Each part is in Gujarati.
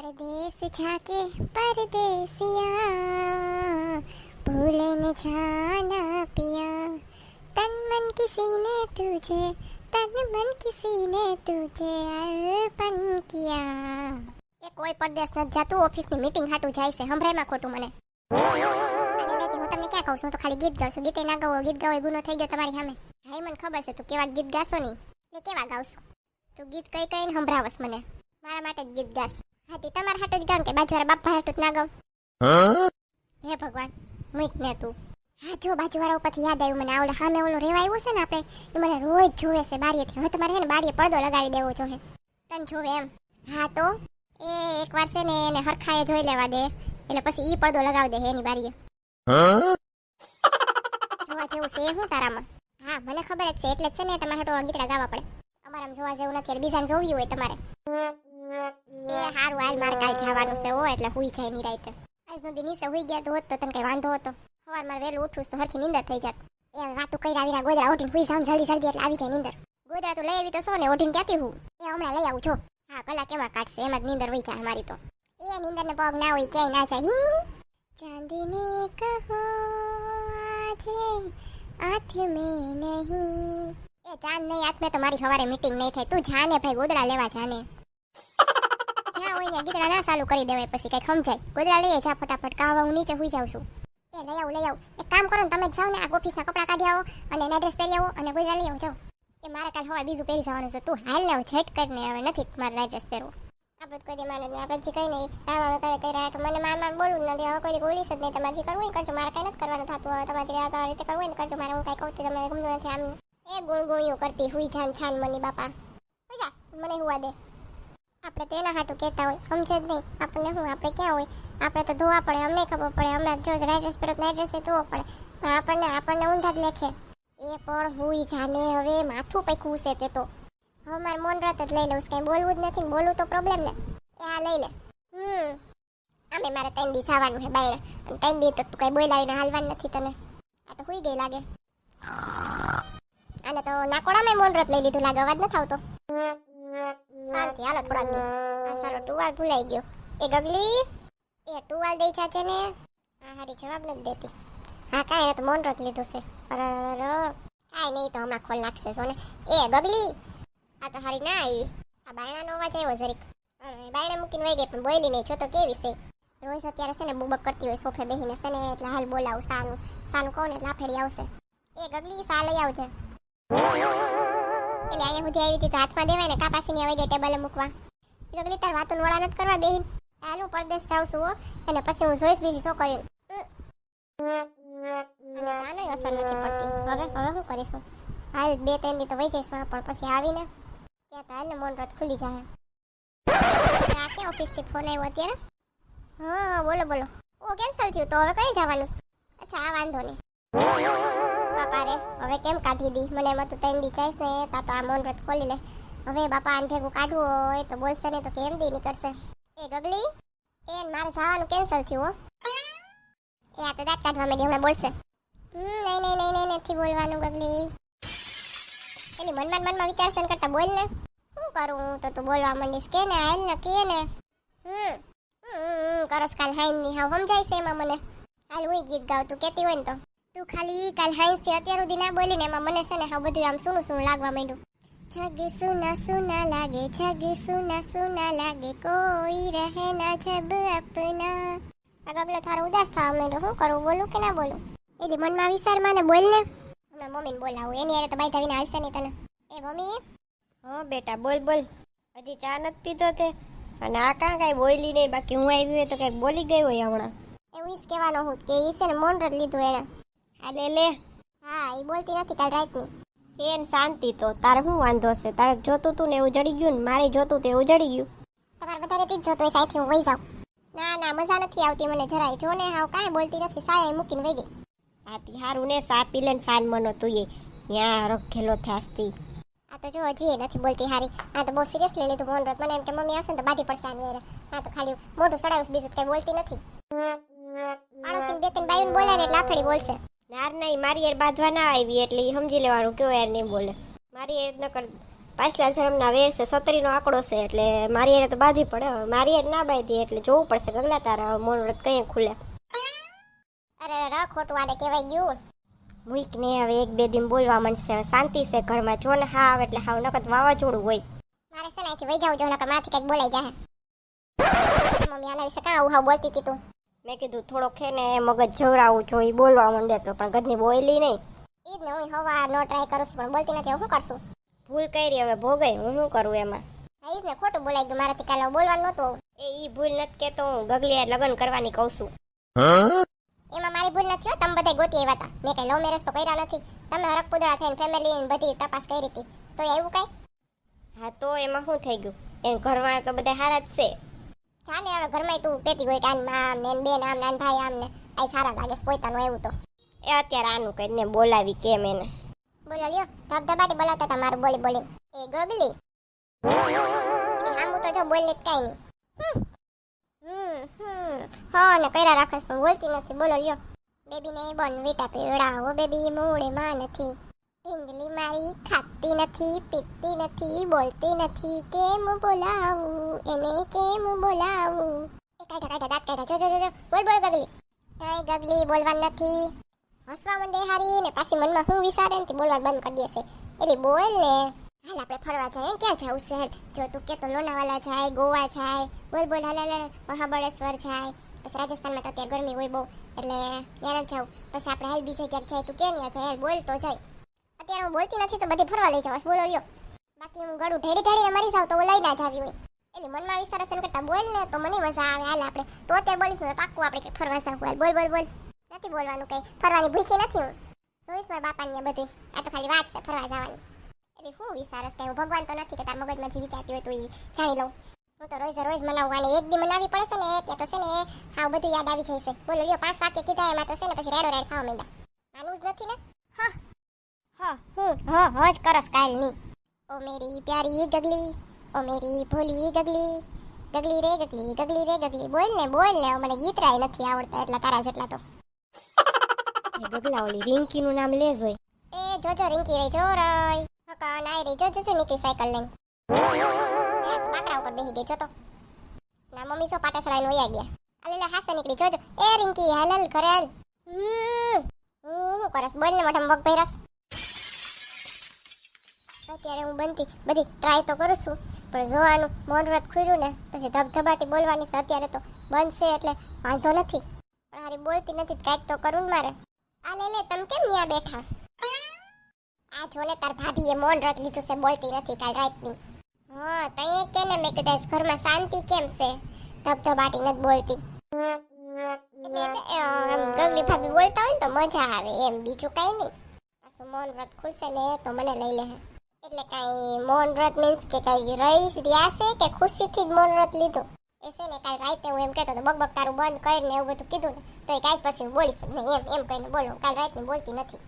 પરદેશ જાકે પરદેસિયા ભૂલન જાના પિયા તન મન કિસીને તુજે, તન મન કિસીને તુજે, અર્પણ કિયા. એ કોઈ પરદેશ ન જાતું, ઓફિસની મીટિંગ હાટું જાય છે સંભળાયમાં ખોટું મને. હું તમને ક્યાં કહું છું તો ખાલી ગીત ગાઉં છું. ગીતે ના ગાવો ગીત ગાવો ગુનો થઈ ગયો તમારી સામે. હાઈ મને ખબર છે, તું કેવા ગીત ગાશો નહીં એટલે કેવા ગાઉં છું? તું ગીત કઈ કઈને સંભળાવસ મને. મારા માટે જ ગીત ગાશ. હા તમાર હાટું જ ગાઉં કે બાજુવાળા બાપા હાટો જ ના ગાઉં? હે? ભગવાન મૂક ને તું. હા જો બાજુવાળા ઉપરથી યાદ આવ્યું મને આવડે સામે ઓલો રેવા આવ્યો છે ને આપણે એ મને રોજ જોવે છે બારીએથી. હવે તમારે છે ને બારીએ પડદો લગાવી દેવો જોઈએ. તને જોવે એમ. હા તો? એ એકવાર છે ને એને હરખાએ જોઈ લેવા દે. એટલે પછી ઈ પડદો લગાવી દે એની બારીએ. જોવા જેવું છે હું તારામાં? હા મને ખબર જ છે. એટલે જ છે ને તમારે હાટુ ગીતડા ગાવા પડે. અમારામાં જોવા જેવું નથી બીજાને જોવી હોય તમારે. એ હારું, હાલ મારે કાલ જવાનું છે હો, એટલે હુઈ જાય ની રાતે. આજ નો દિની સે હુઈ ગયા તો હોત તો તને કઈ વાંધો હતો. સવાર મારે વહેલું ઉઠું તો હરખી નીંદર થઈ જાત. એ હવે વાતું કર્યા વિના ગોદરા ઓઢીને હુઈ જાઉં, જલ્દી જલ્દી, એટલે આવી જાય નીંદર. ગોદરા તો લઈ આવી તો સો ને ઓઢીને ક્યાંથી હું એ હમણાં લઈ આવું છો હા, કલાક કેવા કાઢશે, એમાં જ નીંદર વહી જાય મારી તો. એ નીંદર ને પગ ના હોય, ક્યાંય ના જાય. હી, ચાંદને કહો, આજે હાથ મેં નહીં. એ ચાંદ નહીં હાથ મેં તો મારી સવારે મીટિંગ નહીં થાય. તું જાને ભાઈ, ગોદડા લેવા જાને. હોય ગીતડા ના ચાલુ કરી દેવાય પછી કઈ સમજાય. ગોદડા લઈએ જા ફટાફટ કાવા હું નીચે હુઈ જાઉં છું. એ લઈ આવું લઈ આવું. એક કામ કરો ને તમે જાઓ ને, આ ઓફિસના કપડાં કાઢી આવો અને નાઇટ ડ્રેસ પહેરી આવો અને ગોદડા લઈ આવો, જાઓ. એ મારા કાલ હવા બીજું પહેરી જવાનું છે. તું હાલ ને ઝટ કરીને હવે નથી મારે નાઇટ ડ્રેસ પહેરવો. આપણે કોઈ માને નહીં આપણે જે કઈ નહીં. આવા કરે કર્યા મને માર માર બોલવું નથી. હવે કોઈ બોલીશ જ નહીં. તમારે જે કરવું હોય કરજો. મારે કઈ નથી કરવાનું થતું. હવે તમારે જે આ રીતે કરવું હોય કરજો. મારે હું કઈ કહું તો તમને ગમતું નથી આમ. એ ગુણ ગુણ્યું કરતી. હુઈ છાન છાન મની બાપા. મને હુવા દે. આપણે તો એના હાટું કહેતા હોય, સમજે જ નહીં. આપણને શું, આપણે ક્યાં હોય? આપણે તો ધોવા પડે, અમને ખબર પડે. અમે જો નાઇટ ડ્રેસ પહેરો નાઇટ ડ્રેસ ધોવો પડે. પણ આપણને આપણને ઊંધા જ લેખે. એ પણ હુઈ જાને હવે માથું પૈકું છે તે તો. હવે મારે મોન રત જ લઈ લઉં કંઈ બોલવું જ નથી બોલવું તો પ્રોબ્લેમ ને. એ આ લઈ લે. હમ. આમે મારે ત્રણ દી જવાનું છે બાયણે. અને ત્રણ દી તો તું કંઈ બોલાવીને હાલવાનું નથી તને. આ તો હુઈ ગઈ લાગે. અને તો નાકોડામાં મોન રત લઈ લીધું લાગે, અવાજ નથી આવતો. શાંતિ, હાલો થોડાક દી. આ સારો ટુવાલ ભૂલાઈ ગયો. એ ગગલી, એ ટુવાલ દઈ ચાચે ને. આ હારી જવાબ નથી દેતી. હા, કાંઈ તો મોન રત લીધું છે. અરે કાંઈ નહીં તો હમણાં ખોલ નાખશે સોને. એ ગગલી, આ તો હારી ના આવી. આ બાયણાનો અવાજ આવ્યો જરીક. અરે બાયણા મૂકીને વહી ગઈ, પણ બોલી નહીં જો તો કેવી છે? રોજ અત્યારે છે ને બુબક કરતી હોય, સોફે બેહીને છે ને, એટલે હાલ બોલાવું સાનું. સાનું કહું ને, એટલે લાફેડી આવશે. એ ગગલી, સા લઈ આવજે. એટલે અહીંયા સુધી આવી હતી તો હાથમાં દેવાય ને કાપાસીની આવી ગઈ ટેબલે મૂકવા. એ ગગલી તાર વાતો નોળા નથી કરવા બેહીન. હાલ, પરદેશ જાઉં છું અને પછી હું જોઈશ બીજી છોકરીઓ અને નાનો અસર નથી પડતી. હવે હવે શું કરીશું? હાલ બે ત્રણ દી તો વહી જઈશ પણ પછી આવીને ત્યાં તો હાલ મોન રથ ખુલી જાય આ કે ઓફિસથી ફોન આવ્યો અત્યારે? હા બોલો બોલો. ઓ કેન્સલ થયું તો હવે કઈ જવાનું અચ્છા, આ વાંધો નહીં. બાપા રે, હવે કેમ કાઢી દી? મને એમાં તો ત્રણ દી ચાઈસ ને, તા તો આ મૌન વ્રત ખોલી લે. હવે બાપા આને ભેગું કાઢવું હોય તો બોલશે ને તો કેમ દી નીકળશે? એ ગગલી, એ મારે જવાનું કેન્સલ થયું એ આ તો દાંત કાઢવા માંડી હમણાં બોલશે. હમ, નહીં નહીં નહીં નહીં, નથી બોલવાનું ગગલી. એની મનમાં મનમાં વિચારશે ને કરતા બોલ ને. શું કરું તો તું બોલવા માંડીશ, કે ને, હાલ ને, કે ને? હમ કરસ કાલ હાઈનની હા સમજાય છે એમાં મને. હાલ હું ગીત ગાવ, તું કેતી હોય ને તો. તું ખાલી કાલ હાઈન્સથી અત્યાર સુધી ના બોલી ને એમાં મને છે ને હા બધું આમ સુનું સુનું લાગવા માંડ્યું. જગ સુના સુના લાગે જગ સુના સુના લાગે કોઈ રહે ના જબ અપના. આ ગગલો થારો ઉદાસ થવા માંડ્યો શું કરું બોલું કે ના બોલું? એટલે મનમાં વિચાર માને બોલ ને. હમણાં મમ્મીને બોલાવું એની યારે તો બાઈ થઈને હાલશે નહીં તને. એ મમ્મી? હો બેટા બોલ બોલ. હજી ચા નથી પીધો તે. અને આ કાં કાંઈ બોલી નહીં બાકી હું આવી હોય તો કંઈક બોલી ગઈ હોય હમણાં. એવું જ કહેવાનો હું કે ઈ છે ને મોન રજ લીધું એને. આ લે લે. હા એ બોલતી નથી કાલ રાતની. એન શાંતિ તો. તારે શું વાંધો છે? તારે જોતું તું ને એવું જડી ગયું ને મારે જોતું તે એવું જડી ગયું. તમારે વધારે તીજ જોતો હોય સાહેબ હું વહી જાઉં. ના ના મજા નથી આવતી મને જરાય. જો ને હાવ કાંઈ બોલતી નથી. સાયા મૂકીને વહી ગઈ. આ હારું ને સા પી ને સાન મનો તું એ. ત્યાં રખેલો થાસતી આ તો જો હજી નથી બોલતી હારી. આ તો બહુ સિરિયસલી લીધું મોન મને એમ કે મમ્મી આવશે ને તો બાધી પડશે આની એરે આ તો ખાલી મોઢું સડાવું બીજું કઈ બોલતી નથી. પાડોશી બે ત્રણ બાયું બોલે ને એટલે આફડી બોલશે. નાર નહીં મારી યાર બાંધવા ના આવી એટલે એ સમજી લેવાનું કેવો યાર નહીં બોલે. મારી યાર કર પાછલા જન્મના વેર છે સતરીનો આંકડો છે એટલે મારી યાર તો બાંધી પડે. હવે મારી યાર ના બાંધી એટલે જોવું પડશે ગગલા તારા મૌન વ્રત કઈ ખુલે અરે ર ખોટું વાડે કહેવાય ગયું. મુઈક ને હવે એક બે દિન બોલવા મળશે શાંતિ છે ઘરમાં જો ને હા આવે એટલે હાવ નકર વાવાઝોડું હોય. મારે છે ને અહીંથી વહી જાવ જો નકર માથી કંઈક બોલાઈ જાય મમ્મી આના વિશે કાં આવું હાવ બોલતી હતી તું? મેં કીધું થોડોક છે ને મગજ જવરાવું જોઈએ બોલવા માંડે તો પણ ગજની બોલી નહીં. એ જ ને હું હવા નો ટ્રાય કરું છું પણ બોલતી નથી હું શું કરશું? ભૂલ કરી હવે ભોગઈ હું શું કરું એમાં? હા એ જ ને ખોટું બોલાઈ ગયું મારાથી કાલે બોલવાનું નહોતું. એ ઈ ભૂલ નથી કેતો હું ગગલી લગ્ન કરવાની કહું છું. એમાં મારી ભૂલ નથી તમે બધા ગોતી આવ્યા હતા મેં કઈ લવ મેરેજ તો કર્યા નથી. તમે હરક પુદડા થઈને ફેમિલી બધી તપાસ કરી હતી. તો એવું કઈ? હા તો એમાં શું થઈ ગયું? એમ ઘરમાં તો બધા હારા જ છે. જાને હવે ઘરમાં તું કહેતી હોય કે આમ આમ ને બેન આમ નાન ભાઈ આમ ને. આ સારા લાગે પોતાનું એવું તો. એ અત્યારે આનું કરીને બોલાવી કેમ એને? બોલો લ્યો ધબધબાટી બોલાવતા હતા મારું બોલી બોલી એ ગગલી. એ હામું તો જો બોલી કાંઈ નહીં. હમ હમ હા ને કર્યા રાખસ પણ બોલતી નથી. બોલો લ્યો. બેબીને બોન વીટા પીવડાવો બેબી મૂળે માં નથી. ઢીંગલી મારી ખાતી નથી પીતી નથી બોલતી નથી. કેમ બોલાવું? એને કેમ બોલાવું? એ કાઢા કાઢા, દાંત કાઢા, જો જો જો બોલ બોલ, ગગલી. નહીં ગગલી બોલવાનું નથી. હસવા માંડે હારી ને પાછી મનમાં હું વિચારે ને બોલવાનું બંધ કરી દેશે. એટલે બોલ ને. હાલ આપણે ફરવા જાય. ક્યાં જવું છે? જો તું કે તો લોનાવાલા જાય, ગોવા જાય. બોલ બોલ, હાલ હાલ. મહાબળેશ્વર જાય. પછી રાજસ્થાનમાં તો અત્યારે ગરમી હોય બહુ. એટલે ત્યાં જ જાઉં પછી આપણે હાલ બીજે ક્યાંક જાય. તું કે ત્યાં જાય? બોલ તો જાય. અત્યારે હું બોલતી નથી તો બધી ફરવા લઈ જાવ બોલો, લ્યો. બાકી હું ગળું ઢેડી ઢેડીને મરી જાઉં તો હું લઈ ના જાવી હોય. એટલે મનમાં વિચાર હશે ને બોલ ને તો મને મજા આવે. હાલ આપણે તો અત્યારે બોલીશ. ને પાક્કું આપણે કે ફરવા સાવ બોલ બોલ બોલ. નથી બોલવાનું કંઈ. ફરવાની ભૂખી નથી હું. જોઈશ મારા બાપાની બધું આ તો ખાલી વાત છે, ફરવા જવાની. એટલે શું વિચારસ કઈ? હું ભગવાન તો નથી કે તાર મગજમાં જે વિચારતી હોય તો એ જાણી લઉં. હું તો રોજ રોજ મનાવવાની એક દી મનાવી પડશે ને, ત્યાં તો છે ને હા બધું યાદ આવી જશે બોલો, લ્યો, પાંચ વાક્ય કીધા, એમાં તો છે ને પછી રેડો રેડ ખાવા માંડ્યા. માનવું જ નથી ને? હા હા હું હ હ જ કરસ કાલની. ઓ મેરી પ્યારી ગગલી. ઓ મેરી ભોલી ગગલી ગગલી રે ગગલી ગગલી રે ગગલી. બોલ ને બોલ ને મને ગીત રાય નથી આવડતા એટલા તારા જેટલા તો. એ ગગલા ઓલી રિંકીનું નામ લે હોય એ જોજો રિંકી રે જો રય હકા નાઈ રે જોજો જો નીકળી સાયકલ લઈને. એ તો બાકડા ઉપર બેહી ગઈ જો તો ના મમ્મી સો પાટા સડાઈને વયા ગયા? અલે લે હાસે નીકળી જોજો. એ રિંકી હાલ હાલ ઘરે હાલ. હું કરસ? બોલ ને મોઢામાં વગ પહેરસ અત્યારે હું બનતી બધી ટ્રાય તો કરું છું. પણ જોવાનું મૌન વ્રત ખુલ્યું ને, પછી ધબધબાટી બોલવાની છે અત્યારે તો બંધ છે એટલે વાંધો નથી. પણ હારી બોલતી નથી કાંઈક તો કરું ને મારે. આ લે લે, તમે કેમ ત્યાં બેઠા? આ જોને તાર ભાભીએ મૌન વ્રત લીધું છે, બોલતી નથી કાલ રાતની. હા, તઈ કે ને મેં કીધું ઘરમાં શાંતિ કેમ છે? ધબધબાટી નથી બોલતી. ગગલી ભાભી બોલતા હોય ને તો મજા આવે એમ, બીજું કાંઈ નહીં. પાછું મૌન વ્રત ખુલશે ને તો મને લઈ લે એટલે કાંઈ મૌન વ્રત મીન્સ કે કાંઈ રહીશ રહ્યા છે કે ખુશીથી જ મૌન વ્રત લીધું? એ છે ને કાલ રાતે હું એમ કહેતો હતો બક બક તારું બંધ કરીને એવું બધું કીધું ને, તો એ કાંઈ પછી હું બોલીશ નહીં, એમ એમ કહીને બોલું. કાલ રાતની બોલતી નથી.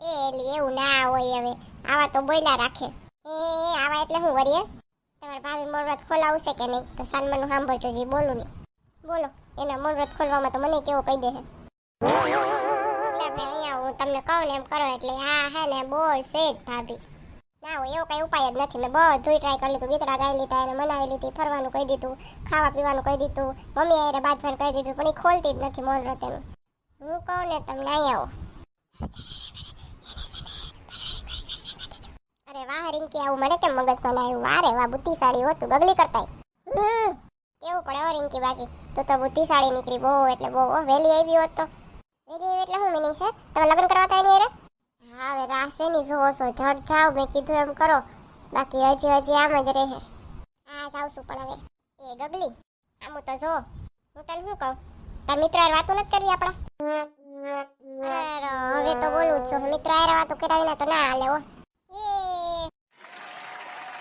એ એટલે એવું ના હોય હવે. આવા તો બોલ્યા રાખે. એ આવા એટલે હું વરીએ તમારા ભાભી મોરવ્રત ખોલાવશે કે નહીં? તો સન્માનનું સાંભળજો જે બોલું નહીં બોલો, એના મોરવ્રત ખોલવામાં તો મને કેવો કહી દે છે આપણે અહીંયા હું તમને કહું ને એમ કરો એટલે, હા, હે ને બોલશે જ ભાભી. ના હોય, એવો કઈ ઉપાય જ નથી. મેં બધું ટ્રાય કરી લીધું. ગીતડા ગાઈ લીધા, એને મનાવી લીધી, ફરવાનું કહી દીધું, ખાવા પીવાનું કહી દીધું, મમ્મી આરે બાંધવાનું કહી દીધું, પણ એ ખોલતી જ નથી મોન એનું હું કહું ને તમને, અહીં આવો. અરે વાહ, રિંકી, આવું મને કેમ મગજમાં? ના આવ્યું વારે વાહ, બુદ્ધિશાળી હોતું બગલી કરતા કેવું પડે રિંકી બાકી? તું તો બુદ્ધિશાળી નીકળી, બહુ એટલે બહુ. વહેલી આવી હોત તો. વહેલી આવી એટલે શું મિનિંગ છે? તમે લગ્ન કરવા થાય એની હારે? હા, હવે રાસે ની જોવો છો જડ જાવ, મેં કીધું એમ કરો. બાકી હજી હજી આમ જ રહે. હા જાવશું પણ હવે. એ ગગલી, આમ તો જો. હું તને શું કહું? તાર મિત્ર વાતો નથી કરવી આપણા? હવે તો બોલું જ છું. મિત્ર હારે વાતો કરાવીને તો ના હાલે, હો.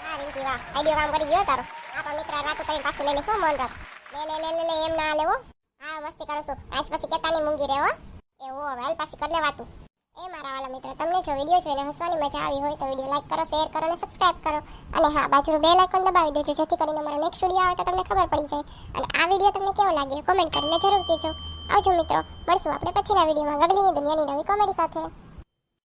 હા રિંકી વાહ. આઈડિયો કામ કરી ગયો તારો. આ પણ મિત્ર વાતો કરીને પાછું લઈ લેશો મન રાખ? લે લે લે લે એમ ના હાલે, હો. હા, મસ્તી કરું છું. આજ પછી કેતા ની મૂંગી રહે, હો. એ, હો, હવે હાલ પાછી કરી લે વાતું. એ મારા વાલા મિત્રો, તમને જો વીડિયો જોઈને હસવાની મજા આવી હોય તો વીડિયો લાઈક કરો શેર કરો અને સબસ્ક્રાઇબ કરો. અને હા, બાજુનું બેલ આઇકન દબાવી દેજો, જેથી કરીને મારો નેક્સ્ટ વીડિયો આવે તો તમને ખબર પડી જાય. અને આ વીડિયો તમને કેવો લાગ્યો કોમેન્ટ કરીને જરૂર કહેજો. આવજો મિત્રો, મળશું આપણે પછીના વિડીયોમાં ગગલીની દુનિયાની નવી કોમેડી સાથે.